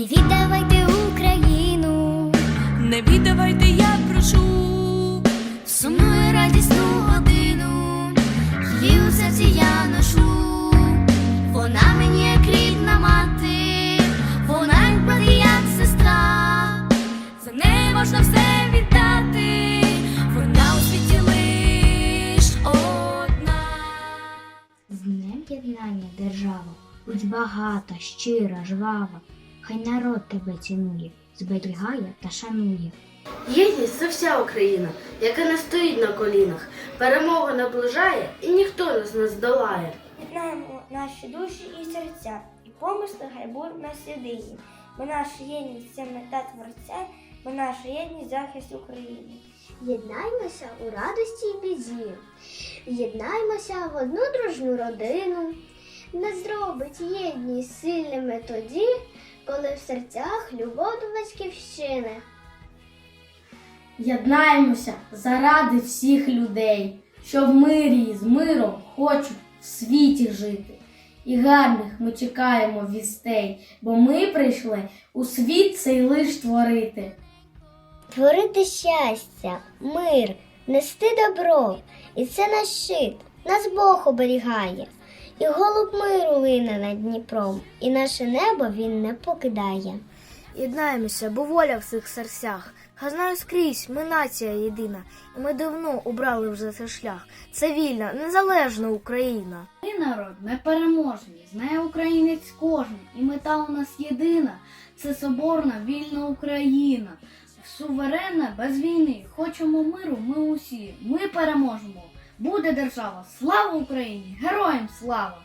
Не віддавайте Україну, не віддавайте, я прошу, сумну і радісну годину, її у серці я ношу, вона мені як рідна мати, вона як брат як сестра, за неї можна все віддати, вона у лиш одна. З днем єднання держава, будь багата, щира, жвава хай народ тебе цінує, зберігає та шанує. Єдність це вся Україна, яка не стоїть на колінах. Перемога наближає і ніхто нас не здолає. Єднаємо наші душі і серця, і помисли хай будуть нас єдині. Бо наша єдність це мета творця, бо наша єдність захист України. Єднаймося у радості і біді, єднаймося в одну дружну родину. Не зробить єдність сильними тоді, коли в серцях любов до батьківщини. Єднаємося заради всіх людей, що в мирі і з миром хочуть в світі жити. І гарних ми чекаємо вістей, бо ми прийшли у світ цей лиш творити. Творити щастя, мир, нести добро, і це наш щит, нас Бог оберігає. І голуб миру лине над Дніпром, і наше небо він не покидає. Єднаємося, бо воля в цих серцях. Хай знаю скрізь, ми нація єдина, і ми давно обрали вже цей шлях. Це вільна, незалежна Україна. Ми народ непереможний, знає українець кожен, і мета у нас єдина це соборна вільна Україна. Суверенна без війни. Хочемо миру, ми усі. Ми переможемо. Буде держава. Слава Україні! Героям слава!